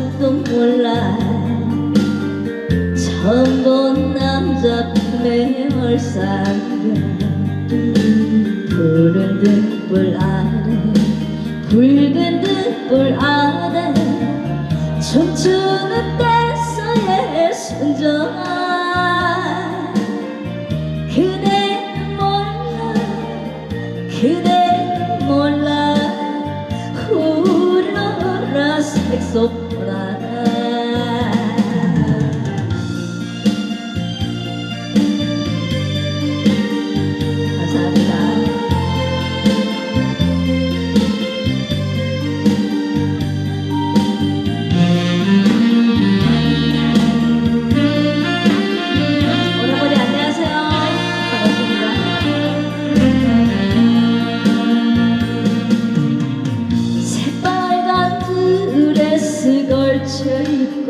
아무것도 몰라. 처음 본 남자 품에 얼싸여 푸른 등불 아래 붉은 등불 아래 춤추는 댄서의 순정아 그대 몰라 그대 후루라 색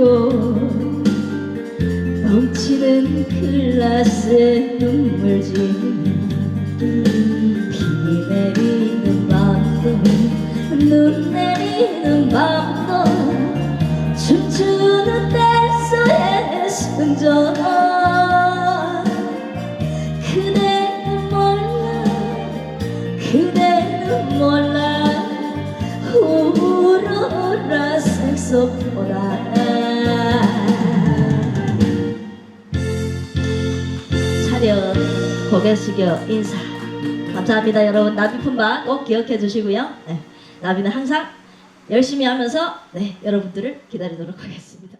입고 넘치는 글라스에 눈물 지으며 비 내리는 밤도 눈 내리는 밤도 춤추는 댄서의 순정 차렷 고개 숙여. 인사. 감사합니다 여러분. 나비 품바 꼭 기억해 주시고요. 네, 나비는 항상 열심히 하면서 네, 여러분들을 기다리도록 하겠습니다